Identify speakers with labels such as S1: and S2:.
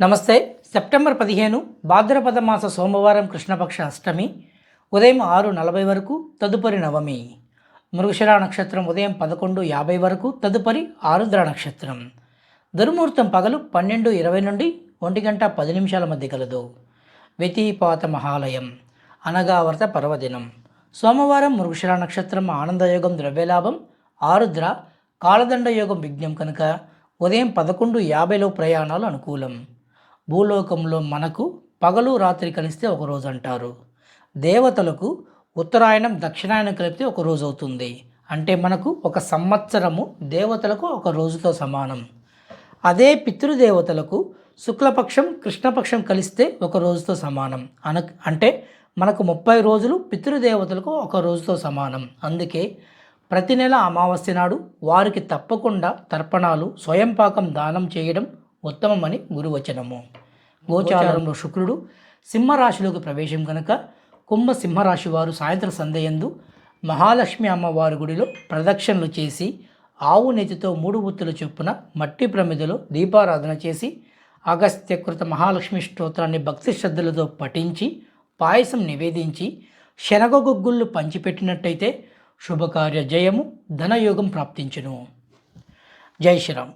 S1: నమస్తే. సెప్టెంబర్ పదిహేను భాద్రపద మాస సోమవారం కృష్ణపక్ష అష్టమి ఉదయం ఆరు నలభై వరకు తదుపరి నవమి. మృగశిర నక్షత్రం ఉదయం పదకొండు యాభై వరకు తదుపరి ఆరుద్ర నక్షత్రం. దుర్ముహూర్తం పగలు పన్నెండు ఇరవై నుండి ఒంటి గంట పది నిమిషాల మధ్య కలదు. వ్యతిపాత మహాలయం అనగావ్రత పర్వదినం. సోమవారం మృగశిర నక్షత్రం ఆనందయోగం ద్రవ్యలాభం ఆరుద్ర కాలదండ యోగం విఘ్నం కనుక ఉదయం పదకొండు యాభైలో ప్రయాణాలు అనుకూలం. భూలోకంలో మనకు పగలు రాత్రి కలిస్తే ఒక రోజు అంటారు. దేవతలకు ఉత్తరాయణం దక్షిణాయనం కలిపితే ఒక రోజు అవుతుంది. అంటే మనకు ఒక సంవత్సరము దేవతలకు ఒక రోజుతో సమానం. అదే పితృదేవతలకు శుక్లపక్షం కృష్ణపక్షం కలిస్తే ఒక రోజుతో సమానం. అన అంటే మనకు ముప్పై రోజులు పితృదేవతలకు ఒక రోజుతో సమానం. అందుకే ప్రతి నెల అమావాస్య నాడు వారికి తప్పకుండా తర్పణాలు స్వయంపాకం దానం చేయడం ఉత్తమమని గురువచనము. గోచారంలో శుక్రుడు సింహరాశిలోకి ప్రవేశం కనుక కుంభ సింహరాశి వారు సాయంత్రం సంధ్యయందు మహాలక్ష్మి అమ్మవారి గుడిలో ప్రదక్షిణలు చేసి ఆవు నెతితో మూడు బుత్తుల చొప్పున మట్టి ప్రమిదలో దీపారాధన చేసి అగస్త్యకృత మహాలక్ష్మి స్తోత్రాన్ని భక్తి శ్రద్ధలతో పఠించి పాయసం నివేదించి శనగగొగ్గుళ్ళు పంచిపెట్టినట్టయితే శుభకార్య జయము ధనయోగం ప్రాప్తించును. జై శ్రీరామ్.